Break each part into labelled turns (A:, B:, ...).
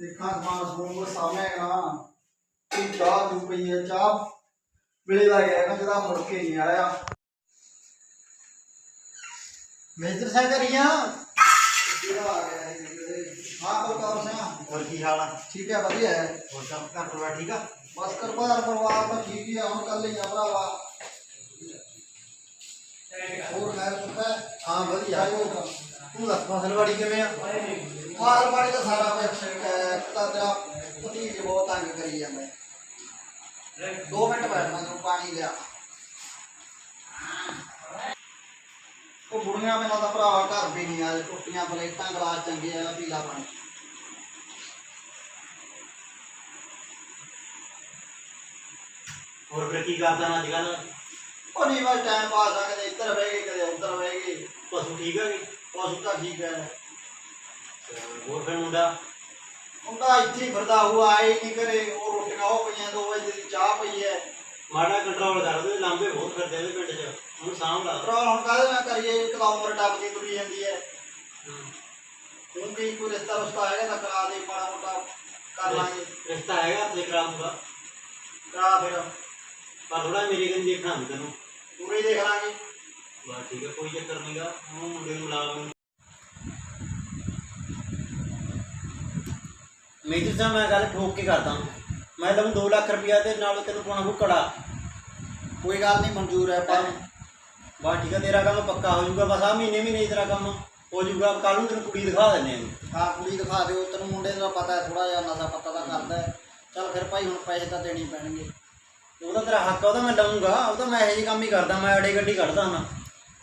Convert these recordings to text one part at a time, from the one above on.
A: देखा माणसो सामे चाह दू पई है चाह मिलेगा गया ना जरा मुड़ नहीं आया। मेजर साहब करिया हाँ
B: बलकौर सिंह और
A: की हाल ठीक है बढ़िया है। और सब
B: घर परिवार ठीक है?
A: बस कर परिवार परिवार
B: तो ठीक ही है हम कल
A: ही भरावा और खैर सुख है? हाँ बढ़िया। तू दस मसलवाड़ी किमें ਹੋਰ ਖੈਰ ਸੁੱਖਾ
B: ਹਾਂ ਵਧੀਆ
A: ਹੋਗਾ
B: ਤੂੰ ਦੱਸ ਫਸਲਵਾੜੀ ਕਿਵੇਂ ਆ
A: ਮਾਰ ਬਾੜੀ ਤਾਂ ਸਾਰਾ ਕੁਝ ਠੀਕ ਹੈ ਇੱਕ ਤਾਂ ਤੇਰਾ ਭਤੀਜ ਬਹੁਤ ਤੰਗ ਕਰੀ ਜਾਂਦਾ ਹੈ। ਦੋ ਮਿੰਟ ਬੈਠਣਾ ਤੂੰ ਪਾਣੀ ਲਿਆ ਉਹ ਬੁੜੀਆਂ ਮੇਰਾ ਤਾਂ ਭਰਾਵਾ ਘਰ ਵੀ ਨਹੀਂ ਆਏ ਟੁੱਟੀਆਂ ਪਲੇਟਾਂ ਗਲਾਸ ਚੰਗੇ ਆ ਪੀਲਾ ਪਾਣੀ
B: ਹੋਰ ਫਿਰ ਕੀ ਕਰਦਾ ਨਾ ਅੱਜ ਕੱਲ
A: ਉਹ ਨਹੀਂ ਬਸ ਟਾਈਮ ਪਾਸ ਆ ਕਦੇ ਇੱਧਰ ਬਹਿ ਗਏ ਕਦੇ ਉੱਧਰ ਬਹਿ ਗਏ
B: ਪਸ਼ੂ ਠੀਕ ਆ ਜੀ
A: ਪਸ਼ੂ ਤਾਂ ਠੀਕ ਹੈ
B: ਹੋਰ ਫਿਰ ਮੁੰਡਾ?
A: ਮੁੰਡਾ ਇੱਥੇ ਹੀ ਫਿਰਦਾ ਹੁਆ ਆਏ ਨਹੀਂ ਕਰੇ ਉਹ ਰੋਟੀਆਂ ਉਹ ਪਈਆਂ ਦੋ ਵਜੇ ਦੀ ਚਾਹ ਪਈ ਹੈ।
B: ਮਾੜਾ ਕੰਟਰੋਲ ਕਰ ਦੇ ਲਾਂਬੇ ਬਹੁਤ ਫਿਰਦੇ ਇਹਦੇ ਪਿੰਡ 'ਚ ਹੁਣ ਸਾਂਭ ਲਾ
A: ਪਰ ਹੁਣ ਕਾਹਦੇ ਨਾਲ ਕਰੀਏ ਇੱਕ ਤਾਂ ਉਮਰ ਟੱਪਦੀ ਤੁਰੀ ਜਾਂਦੀ ਹੈ। ਹੁਣ ਵੀ ਕੋਈ ਰਿਸ਼ਤਾ ਰੁਸ਼ਤਾ ਹੈਗਾ ਤਾਂ ਕਰਾ ਦੇ ਮਾੜਾ ਮੋਟਾ ਕਰ ਲਾਂਗੇ।
B: ਰਿਸ਼ਤਾ ਹੈਗਾ ਤੇ ਕਰਾ ਦੂੰਗਾ।
A: ਕਰਾ ਫਿਰ।
B: ਪਰ ਥੋੜਾ ਮੇਰੇ ਕੰਨੀ ਦੇਖਣਾ ਵੀ ਤੈਨੂੰ।
A: ਪੂਰੇ ਦੇਖ ਲਾਂਗੇ।
B: ਬਸ ਠੀਕ ਹੈ ਕੋਈ ਚੱਕਰ ਨਹੀਂਗਾ ਉਹ ਮੁੰਡੇ ਨੂੰ ਲਾ ਲਵਾਂਗੇ ਮੇਜਰ ਸਾਹਿਬ ਮੈਂ ਗੱਲ ਠੋਕ ਕੇ ਕਰਦਾ ਮੈਂ ਲਵਾਂ 2 ਲੱਖ ਰੁਪਇਆ ਤੇ ਨਾਲ ਤੈਨੂੰ ਪਾਉਣਾ ਉਹ ਕੜਾ।
A: ਕੋਈ ਗੱਲ ਨਹੀਂ ਮਨਜ਼ੂਰ ਹੈ ਪਰ
B: ਬਸ ਠੀਕ ਹੈ ਤੇਰਾ ਕੰਮ ਪੱਕਾ ਹੋ ਜਾਊਗਾ ਬਸ ਆ ਮਹੀਨੇ ਮਹੀਨੇ 'ਚ ਤੇਰਾ ਕੰਮ ਹੋ ਜਾਊਗਾ ਕੱਲ ਨੂੰ ਤੈਨੂੰ ਕੁੜੀ ਦਿਖਾ ਦਿੰਦੇ ਆਂ
A: ਹਾਂ ਕੁੜੀ ਦਿਖਾ ਦਿਓ ਤੈਨੂੰ ਮੁੰਡੇ ਦਾ ਪਤਾ ਹੈ ਥੋੜਾ ਜਿਹਾ ਨਸ਼ਾ ਪਤਾ ਤਾਂ ਕਰਦਾ ਹੈ। ਚੱਲ ਫਿਰ ਭਾਈ ਹੁਣ ਪੈਸੇ ਤਾਂ ਦੇਣੇ ਹੀ ਪੈਣਗੇ।
B: ਉਹਦਾ ਤੇਰਾ ਹੱਕ ਆ ਉਹਦਾ ਮੈਂ ਲਵਾਂਗਾ ਉਹਦਾ ਮੈਂ ਇਹੋ ਜਿਹੀ ਕੰਮ ਹੀ ਕਰਦਾ ਮੈਂ ਅੜੇ ਗੱਡੀ ਕੱਢਦਾ ਹਾਂ।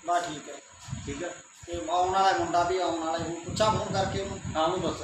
A: ਬਸ ਠੀਕ ਹੈ।
B: ਠੀਕ ਹੈ।
A: ਤੇ ਆਉਣ ਵਾਲਾ ਮੁੰਡਾ ਵੀ ਆਉਣ ਵਾਲਾ ਹੀ ਪੁੱਛਾ ਫੋਨ ਕਰਕੇ ਉਹਨੂੰ।
B: ਹਾਂ ਉਹਨੂੰ ਦੱਸ।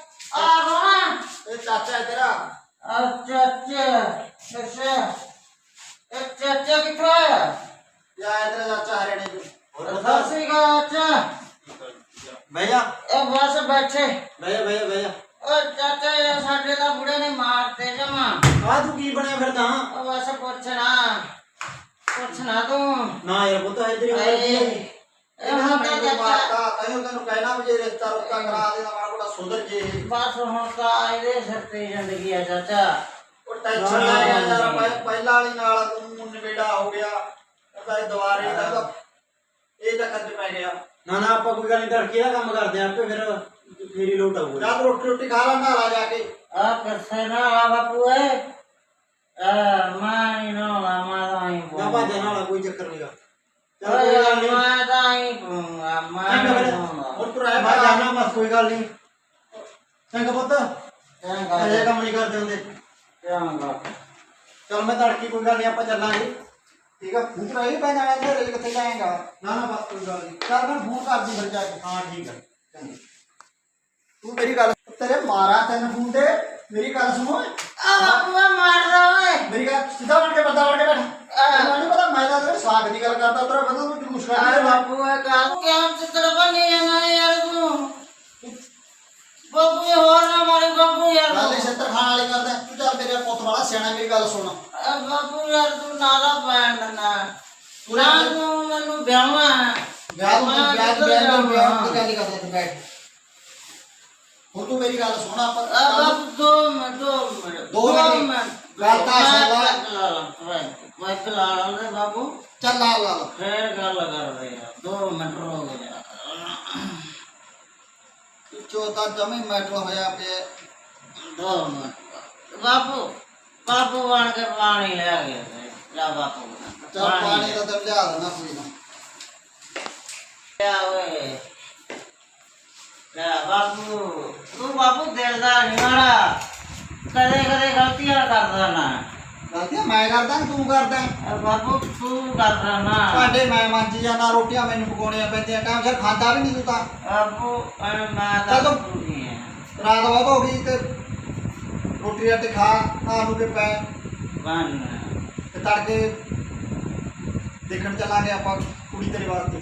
C: चाचा है तेरा? अब चाचा अच्छा। एक चाचा कितना है? क्या है तेरा चाचा? हरियाणा के उधर का चाचा। भैया। ए बस बैठे। भैया भैया भैया। और चाचा ये साढ़े दा बुढ़े ने मारते जमा। आ तू की बने फिर ता अब ऐसा पूछना। पूछना तू। ना यार वो
A: तो है तेरी ਹੈ ਤੇਰੀ
B: ਉਮਰ
C: ਇਹ
B: ਕੀ ਹੈ
C: ਇਹ ਹੁਣ ਤਾਂ
A: ਮੈਨੂੰ
C: ਚਾਚਾ
A: ਮਾਰਤਾ ਤੈਨੂੰ ਤੈਨੂੰ ਕਹਿਣਾ ਵੀ ਜੇ ਰਿਸ਼ਤਾ ਰੁਸ਼ਤਾ ਕਰਾ ਦੇ ਤਾਂ ਮਾੜਾ ਮੋਟਾ ਸੁਧਰ ਜੇ।
C: ਬਸ ਹੁਣ ਤਾਂ ਇਹਦੇ ਸਿਰ ਤੇ ਜ਼ਿੰਦਗੀ ਆ ਚਾਚਾ।
A: ਉਹ ਟੈਨਸ਼ਨ ਲੈ ਗਿਆ ਯਾਰ ਪਹਿ- ਪਹਿਲਾਂ ਵਾਲੀ ਨਾਲ ਤੂੰ ਨਿਬੇੜਾ ਹੋ ਗਿਆ। ਉਹਦਾ ਇਹ ਦੁਬਾਰੇ ਦਾ ਤਾਂ ਇਹ ਚੱਕਰ ਚ ਪੈ ਗਿਆ।
B: ਨਾ ਨਾ ਆਪਾਂ ਕੋਈ ਗੱਲ ਨਹੀਂ ਕੰਮ ਕਰਦੇ ਆਂ ਆਪੇ ਫਿਰ ਫੇਰੀ ਲੋਟ ਆਊਗਾ।
A: ਜਦ ਰੋਟੀ ਰੋਟੀ ਖਾ ਲੈ ਨਾਲਾ ਜਾ ਕੇ।
C: ਆ ਕਰਸੇ ਨਾ ਆ ਬਾਪੂ ਏ। ਆ ਮੈਂ ਨੀ ਲਾ
B: ਨਾ ਭਾਜਾ ਨਾਲ ਕੋਈ ਚੱਕਰ ਨਹੀਂਗਾ ਚੱਲ ਕੋਈ ਗੱਲ ਨਹੀਂ
C: ਪਊਂਗਾ, ਮੈਂ
B: ਫਿਰ
A: ਹੁਣ
B: ਜਾਣਾ ਬਸ ਕੋਈ ਗੱਲ ਨਹੀਂ। ਚੰਗਾ ਪੁੱਤ।
C: ਚੰਗਾ
B: ਅਜੇ ਕੰਮ ਨਹੀਂ ਕਰਦੇ ਹੁੰਦੇ।
C: ਚੰਗਾ
B: ਚਲ ਮੈਂ ਤੜਕੀ ਕੋਈ ਗੱਲ ਨਹੀਂ ਆਪਾਂ ਚੱਲਾਂਗੇ।
A: ਠੀਕ ਆ? ਫੂਕ ਰਹੀ ਪੈ ਜਾਣਾ ਤੇ ਕਿੱਥੇ ਜਾਏਗਾ?
B: ਨਾ ਨਾ ਬਸ ਕੋਈ ਗੱਲ ਨਹੀਂ।
A: ਚੱਲ ਮੈਂ ਫੋਨ ਕਰਦੀ ਫਿਰ ਜਾ ਕੇ।
B: ਹਾਂ ਠੀਕ ਹੈ
A: ਤੂੰ ਮੇਰੀ ਗੱਲ ਤੇਰੇ ਮਾਰਾ ਤੈਨੂੰ ਫੋਨ ਤੇ। ਮੇਰੀ ਗੱਲ ਸੁਣੋ।
C: ਆ ਬਾਪੂ ਮੈਂ ਮਾਰਦਾ ਓਏ।
A: ਮੇਰੀ ਗੱਲ ਸਿੱਧਾ ਬਣ ਕੇ ਬੰਦਾ ਬਣ ਕੇ ਬੈਠ। ਤੈਨੂੰ ਨਹੀਂ ਪਤਾ ਮੈਂ ਤਾਂ ਤੇਰੇ ਸਾਗ ਦੀ ਗੱਲ ਕਰਦਾ ਤੇਰਾ ਬੰਦਾ ਤੂੰ ਜਲੂਸ
C: ਆ
A: ਕੱਢ
C: ਬਾਪੂ ਇਹ ਕਾਹ ਕਿਆ ਚਿੱਤਰ ਬਣੀ ਜਾਂਦਾ ਯਾਰ ਤੂੰ? ਬਾਪੂ ਇਹ ਹੋਰ ਨਾ ਮਾਰੇ ਬਾਪੂ ਯਾਰ
A: ਹੀ ਛੱਤਰ ਖਾਣ ਵਾਲੀ ਕਰਦਾ ਤੂੰ ਚੱਲ ਮੇਰੇ ਪੁੱਤ ਵਾਲਾ ਸਿਆਣਾ ਮੇਰੀ ਗੱਲ ਸੁਣ।
C: ਆ ਬਾਪੂ ਯਾਰ ਤੂੰ ਨਾਲਾ ਪੈਣ ਨਾ ਤੂੰ ਮੈਨੂੰ ਵਿਆਹਾਂ।
A: ਵਿਆਹ
C: ਮੈਂ
A: ਵਿਆਹ ਵਿਆਹ ਵਿਆਹ? ਦੀ ਗੱਲ ਕਰਦਾ ਤੂੰ ਬੈਠ। ਹੁਣ ਤੂੰ ਮੇਰੀ ਗੱਲ ਸੁਣ ਆਪਾਂ
C: ਆ ਬਾਪੂ ਦੋ ਮਿੰਟ ਦੋ ਮਿੰਟ
A: ਦੋ ਮਿੰਟ। ਗੱਲ ਤਾਂ ਸੁਣ ਲਾ।
C: ਮੈਂ ਕਲਾ ਲਾਂਦੇ ਬਾਪੂ
A: ਚੱਲ ਲਾ ਲਾ ਲਾ।
C: ਫੇਰ ਗੱਲ ਕਰਦੇ ਆ ਦੋ ਮਿੰਟ ਰੋ ਗਿਆ
A: ਵਿੱਚੋਂ ਤਾਂ ਜਮੇ ਮੈਟਲ ਹੋਇਆ ਪਿਆ
C: ਦੋ ਮਿੰਟ ਬਾਪੂ ਬਾਪੂ ਬਣ ਕੇ ਪਾਣੀ ਲੈ ਗਿਆ ਜਾ ਬਾਪੂ
A: ਚੱਲ ਪਾਣੀ ਦਾ ਤਾਂ ਲਿਆ ਦੇਣਾ ਕੋਈ ਨਾ
C: ਲਿਆ ਓਏ ਲੈ ਬਾਪੂ ਤੂੰ ਬਾਪੂ ਦਿਲ ਦਾ ਨਹੀਂ ਮਾੜਾ। ਕਦੇ ਕਦੇ ਗਲਤੀਆਂ ਕਰਦਾ ਨਾ।
A: ਗਲਤੀਆਂ ਮੈਂ ਕਰਦਾ ਕਿ ਤੂੰ ਕਰਦਾ।
C: ਅ ਬਾਪੂ ਤੂੰ ਕਰਦਾ ਨਾ।
A: ਤੁਹਾਡੇ ਮੈਂ ਮੰਜ ਜਾਣਾ ਰੋਟੀਆਂ ਮੈਨੂੰ ਪਕਾਉਣੀਆਂ ਪੈਂਦੀਆਂ ਟਾਈਮ ਸਿਰ ਖਾਂਦਾ ਵੀ ਨਹੀਂ ਤੂੰ ਤਾਂ।
C: ਬਾਪੂ ਅਹ ਮੈਂ ਤਾਂ
A: ਕਦੋਂ?
C: ਪੂਰੀ ਹੈ
A: ਰਾਤ ਬਹੁਤ ਹੋ ਗਈ ਤੇ ਰੋਟੀ ਰਾਟੀ ਖਾ ਪੈ।
C: ਬਨ
A: ਤੇ ਤੜਕੇ ਦੇਖਣ ਚੱਲਾਂਗੇ ਆਪਾਂ ਕੁੜੀ ਤੇਰੇ ਵਾਸਤੇ।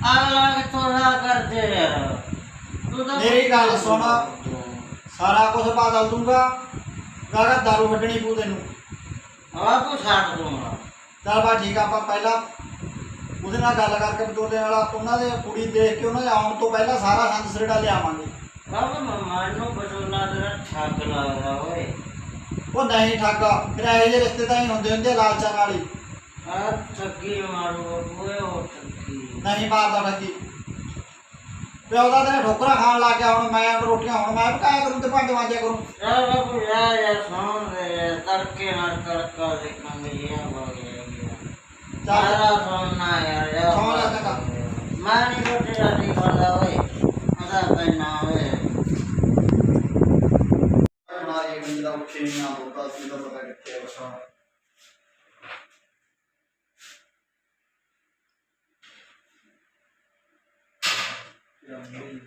C: ਅਗਲਾ ਕਿੱਥੋਂ ਦਾ ਕਰਦੇ ਯਾਰ? ਤੂੰ ਤਾਂ
A: ਮੇਰੀ ਗੱਲ ਸੁਣ। ਸਾਰਾ ਕੁਝ ਬਦਲ ਦੂੰਗਾ ਗਾਗਾ ਦਾਰੂ ਕੱਢਣੀ ਪਊ ਤੈਨੂੰ।
C: ਬਾਪੂ ਛੱਡ ਦੂੰਗਾ
A: ਚੱਲ ਬਾ ਠੀਕ ਆ ਆਪਾਂ ਪਹਿਲਾਂ ਉਹਦੇ ਨਾਲ ਗੱਲ ਕਰਕੇ ਬਟੋਲੇ ਵਾਲਾ ਉਹਨਾਂ ਦੇ ਕੁੜੀ ਦੇਖ ਕੇ ਉਹਨਾਂ ਦੇ ਆਉਣ ਤੋਂ ਪਹਿਲਾਂ ਸਾਰਾ ਸੰਦ ਸਰੇੜਾ ਲਿਆਵਾਂਗੇ।
C: ਬਾਬਾ ਮੈਨੂੰ ਬਚੋਲਾ ਤੇਰਾ ਠੱਗ ਲੱਗਦਾ ਓਏ।
A: ਉਹ ਨਹੀਂ ਠੱਗ ਫਿਰ ਇਹੋ ਜਿਹੇ ਰਿਸ਼ਤੇ ਤਾਂ ਹੀ ਹੁੰਦੇ ਹੁੰਦੇ ਲਾਲਚਾਂ ਨਾਲ ਹੀ।
C: ਆ ਠੱਗੀ ਮਾਰੂ ਓਏ ਉਹ ਠੱਗੀ
A: ਨਹੀਂ ਮਾਰਦਾ ਠੱਗੀ ਪਿਓ ਦਾ ਤੇਰੇ ਠੋਕਰਾਂ ਖਾਣ ਲੱਗ ਗਿਆ ਹੁਣ ਮੈਂ ਰੋਟੀਆਂ ਹੁਣ ਮੈਂ ਪਕਾਇਆ ਕਰੂੰ ਤੇ ਭਾਂਡੇ ਮਾਂਜਿਆ ਕਰੂੰ।
C: ਯਾਰ ਬਾਪੂ ਯਾਰ ਯਾਰ ਸੌਣ ਯਾਰ, ਤੜਕੇ ਨਾਲ ਤੜਕਾ ਦੇਖਾਂਗੇ ਇਹ ਹੋ ਗਿਆ ਸਾਰਾ ਸੌਣਾ ਯਾਰ ਯਾਰ
A: ਸੌਂ ਲੈ ਚੰਗਾ।
C: ਮੈਂ ਨਹੀਂ ਰੋਟੀ ਰਾਟੀ ਖਾਂਦਾ ਓਏ। ਮਜ਼ਾ ਪੈਣਾ ਓਏ।
A: ਨਾ ਇਹ ਗੰਜ ਦਾ ਉੱਠੇ ਨਾ ਹੋਤਾ ਸੀ ਦਾ ਪਤਾ ਕਿੱਥੇ ਆ ਬਸਾ ਪਾਣੀ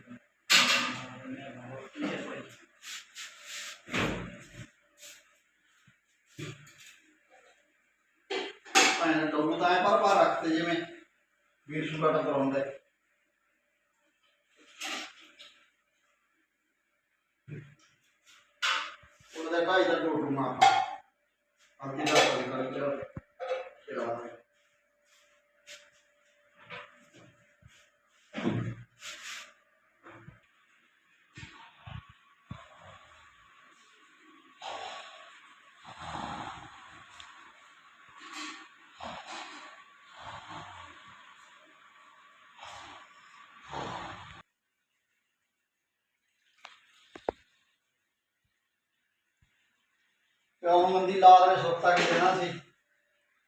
A: ਟੋਲੂ ਤਾਂ ਐਂ ਪਰ ਪਰ ਰੱਖਤੇ ਜਿਵੇਂ ਵੀਰ ਸੁਗਾ ਟੱਕਰ ਹੈ। ਉਹਦੇ ਭਾਈ ਦਾ ਟੋਟੂ ਨਾ ਅੱਗੇ ਦਾ ਕੋਈ ਕਰ ਚਲੋ। ਚਲਾ ਪਿਓ ਮੰਦੀ ਲਾਲ ਨੇ ਸੁੱਤਾ ਕਿ ਦੇਣਾ ਸੀ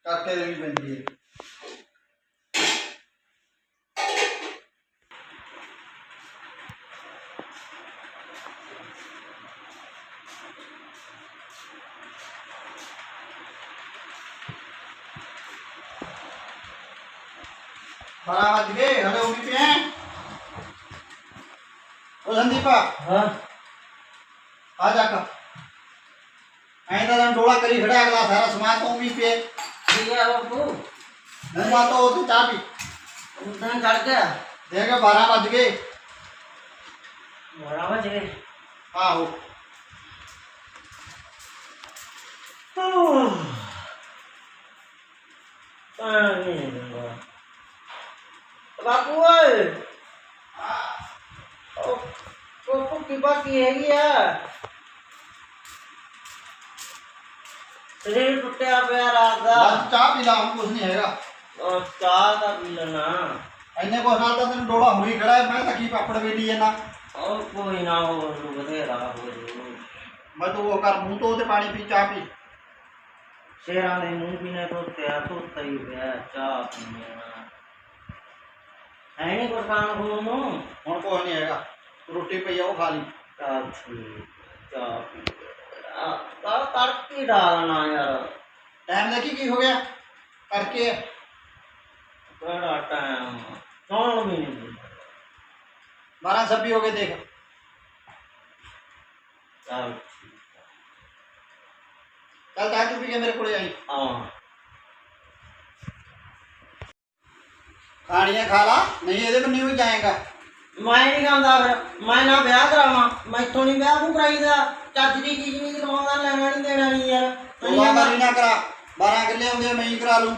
A: ਕਾਕੇ ਦੇ ਵੀ ਪੈਂਦੀ ਹੈ ਬਾਰਾਂ ਵੱਜ ਗਏ ਹਲੇ ਉਹ ਵੀ ਪਿਆ ਉਹ ਸੰਦੀਪਾ
C: ਹਾਂ
A: करी
C: खड़ा अगला सारा
A: समाज तो उम्मीद पे दिया बाबू
C: हुआ तो होते
A: चाबी उधर खड़ गया
C: देखे बारह बज
A: गए
C: बारह बज गए आहो बापू ओए बापू की बात ये है ਸਰੀਰ ਟੁੱਟਿਆ ਪਿਆ ਰਾਤ ਦਾ।
A: ਬਸ ਚਾਹ ਪੀ ਲਾ ਹੁਣ ਕੁਝ ਨਹੀਂ ਹੈਗਾ।
C: ਉਹ ਚਾਹ ਦਾ ਪੀ ਲੈਣਾ
A: ਐਨੇ ਕੁਛ ਨਾਲ ਤਾਂ ਤੈਨੂੰ ਡੋਲਾ ਹੋਈ ਖੜਾ ਹੈ, ਮੈਂ ਤਾਂ ਕੀ ਪਾਪੜ ਵੇਲੀ ਜਾਂਦਾ।
C: ਉਹ ਕੋਈ ਨਾ ਹੋਰ ਨੂੰ ਬਥੇਰਾ ਹੋ ਜੂ
A: ਮੈਂ ਤੂੰ ਉਹ ਕਰ ਮੂੰਹ ਤੋਂ ਤੇ ਪਾਣੀ ਪੀ ਚਾਹ ਪੀ।
C: ਸ਼ੇਰਾਂ ਦੇ ਮੂੰਹ ਵੀ ਨੇ ਧੋਤਿਆ ਧੋਤਾ ਹੀ ਪਿਆ ਚਾਹ ਪੀਣਾ ਹੈ ਨਹੀਂ ਕੋਈ ਖਾਣ ਖੂਣ ਨੂੰ?
A: ਹੁਣ ਕੁਛ ਨਹੀਂ ਹੈਗਾ। ਰੋਟੀ ਪਈ ਆ ਉਹ ਖਾ ਲਈ।
C: ਚਾਹ ਠੀਕ ਚਾਹ ਪੀ टाइम देखी की हो गया
A: करके। बारह सब भी हो
C: गए। देख।
A: चल कल चाय तू पी मेरे को आई
C: खानिया
A: खा ला नहीं ये तो नहीं हो जाएगा।
C: ਮੈਂ ਨਹੀਂ ਖਾਂਦਾ ਫਿਰ ਮੈਂ ਨਾ ਵਿਆਹ ਕਰਾਵਾਂ ਮੈਥੋਂ ਨਹੀਂ ਵਿਆਹ ਨੂੰ ਕਰਾਈਦਾ। ਚੱਜ ਦੀ ਚੀਜ਼ ਨਹੀਂ ਕਰਵਾਉਂਦਾ ਲੈਣਾ ਨਹੀਂ ਦੇਣਾ ਨਹੀਂ ਯਾਰ।
A: ਤੋਲਾ ਮਾਰੀ ਨਾ ਕਰਾ 12 ਕਿੱਲੇ ਆ, ਮੈਂ ਹੀ ਕਰਾ ਲੂੰ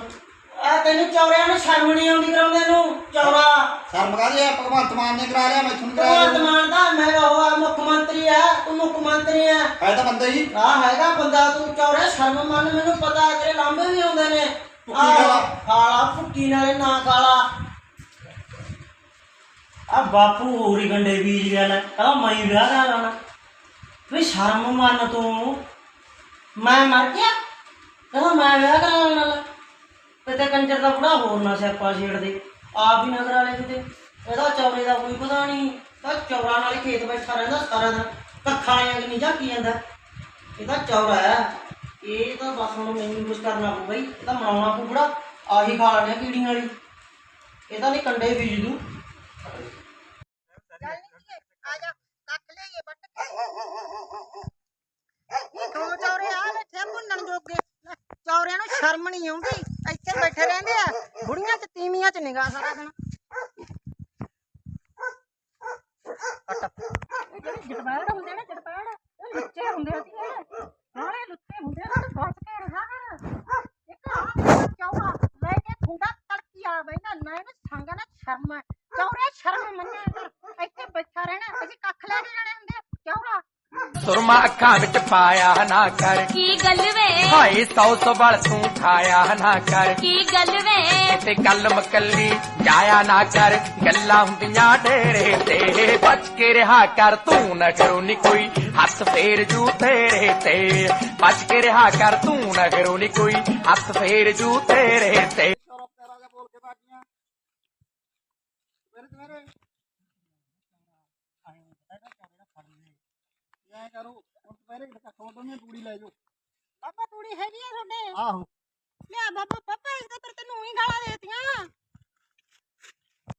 C: ਆ ਤੈਨੂੰ ਚੌਰਿਆਂ ਨੂੰ ਸ਼ਰਮ ਨਹੀਂ ਆਉਂਦੀ ਕਰਾਉਂਦੇ ਨੂੰ ਚੌਰਾ।
A: ਸ਼ਰਮ ਕਾਹਦੀ ਆ? ਭਗਵੰਤ ਮਾਨ ਨੇ ਕਰਾ ਲਿਆ ਮੈਥੋਂ ਕਰਾ
C: ਭਗਵੰਤ
A: ਲਿਆ
C: ਮਾਨ ਦਾ ਮੈਂ ਉਹ ਆ ਮੁੱਖ ਮੰਤਰੀ ਆ ਤੂੰ ਮੁੱਖ ਮੰਤਰੀ ਆ।
A: ਹੈ ਤਾਂ ਬੰਦਾ ਹੀ।
C: ਆ ਹੈਗਾ ਬੰਦਾ ਤੂੰ ਚੌਰੇ ਸ਼ਰਮ ਮੰਨ ਮੈਨੂੰ ਪਤਾ ਤੇਰੇ ਲਾਂਬੇ ਵੀ ਆਉਂਦੇ ਨੇ।
A: ਭੁੱਕੀ ਕਾਲਾ।
C: ਭੁੱਕੀ ਨਾਲੇ ਨਾ ਕਾਲਾ। ਆ ਬਾਪੂ ਹੋਰੀ ਗੰਡੇ ਬੀਜ ਗਿਆ ਲੈ ਕਹਿੰਦਾ ਮੈਂ ਹੀ ਵਿਆਹ ਕਰਾ ਲਾਣਾ ਵੀ ਸ਼ਰਮ ਮੰਨ ਤੂੰ। ਮੈਂ ਮਰ ਗਿਆ ਕਹਿੰਦਾ ਮੈਂ ਵਿਆਹ ਕਰਾ ਲੈਣ ਲੈ। ਕਿਤੇ ਕੰਜਰ ਦਾ ਬੁੜਾ ਹੋਰ ਨਾ ਸਿਆਪਾ ਛੇੜ ਦੇ ਆਪ ਹੀ ਨਾ ਕਰਾ ਲੈ ਕਿਤੇ। ਇਹਦਾ ਚੌਰੇ ਦਾ ਕੋਈ ਪਤਾ ਨਹੀਂ ਤਾਂ ਚੌਰਾ ਨਾਲੇ ਖੇਤ ਬੈਠਾ ਰਹਿੰਦਾ ਸਾਰਾ ਦਿਨ। ਕੱਖਾਂ ਵਾਲਿਆਂ ਕਿ ਨਹੀਂ ਝਾਕੀ ਜਾਂਦਾ। ਇਹਦਾ ਚੌਰਾ ਹੈ, ਇਹ ਤਾਂ ਬਸ ਹੁਣ ਮੈਨੂੰ ਕੁਝ ਕਰਨਾ ਪਊ ਬਈ ਇਹਦਾ ਮਨਾਉਣਾ ਪਊ ਬੁੜਾ, ਆਹੀ ਖਾ ਲੈਣੇ ਕੀੜੀਆਂ ਵਾਲੀ। ਇਹ ਤਾਂ ਨਹੀਂ ਕੰਡੇ ਬੀਜ ਦੂ
D: ਦੋ ਚੌਰੇ ਆ ਬੈਠੇ ਆ ਭੁੰਨਣ ਜੋਗੇ ਲੈ, ਚੌਰਿਆਂ ਨੂੰ ਸ਼ਰਮ ਨਹੀਂ ਆਉਂਦੀ ਇੱਥੇ ਬੈਠੇ ਰਹਿੰਦੇ ਆ ਬੁੜੀਆਂ ਚ ਤੀਵੀਆਂ ਚ ਨਿਗਾਹ ਸਾਰਾ ਦਿਨ ਇਹ ਜਿਹੜੇ ਜਟਪਾੜ ਹੁੰਦੇ ਨੇ ਜਟਪਾੜ ਇਹ ਲੁੱਚੇ ਹੁੰਦੇ ਸੀ ਇਹ ਸਾਰੇ ਲੁੱਚੇ ਹੁੰਦੇ ਆ ਨਾ ਬਚ ਕੇ ਰਹਾ ਕਰ ਇੱਕ ਆ ਮੇਰਾ ਚੌਰਾ ਲੈ ਕੇ ਥੁੰਡਾ ਤੜਕੀ ਆ ਬੈਂਦਾ ਨਾ ਇਹਨੂੰ ਸੰਗ ਨਾ ਸ਼ਰਮ ਹੈ। ਚੌਰੇ ਸ਼ਰਮ ਮੰਨਿਆ ਕਰ ਇੱਥੇ ਬੈਠਾ ਰਹਿਣਾ ਅਸੀਂ ਕੱਖ ਲੈ ਕੇ ਜਾਣੇ ਹੁੰਦੇ
E: क्या हो रहा पाया
F: ना कर की
E: गलवे भाई सौ सबड़ तू खाया ना
F: कर की गलवे
E: ते गल मकली जाया ना कर गल्ला हुंदिया तेरे ते बच के रहा कर तू न करो नी कोई हथ फेर जू तेरे ते बच के रहा कर तू न करो नी कोई हथ फेर जू तेरे ते
A: ਐ ਕਰੋ ਹੁਣ ਦੁਪਹਿਰੇ ਕੱਖੋਂ ਤੋਂ ਤੂੜੀ ਲੈ ਜਾਓ।
D: ਬਾਬਾ ਤੂੜੀ ਹੈਗੀ ਆ ਤੁਹਾਡੇ?
A: ਆਹੋ।
D: ਲਿਆ ਬਾਬਾ ਪਾਪਾ ਇਸ ਤੇ ਤੈਨੂੰ ਹੀ ਗਾਲਾਂ ਦੇਤੀਆਂ।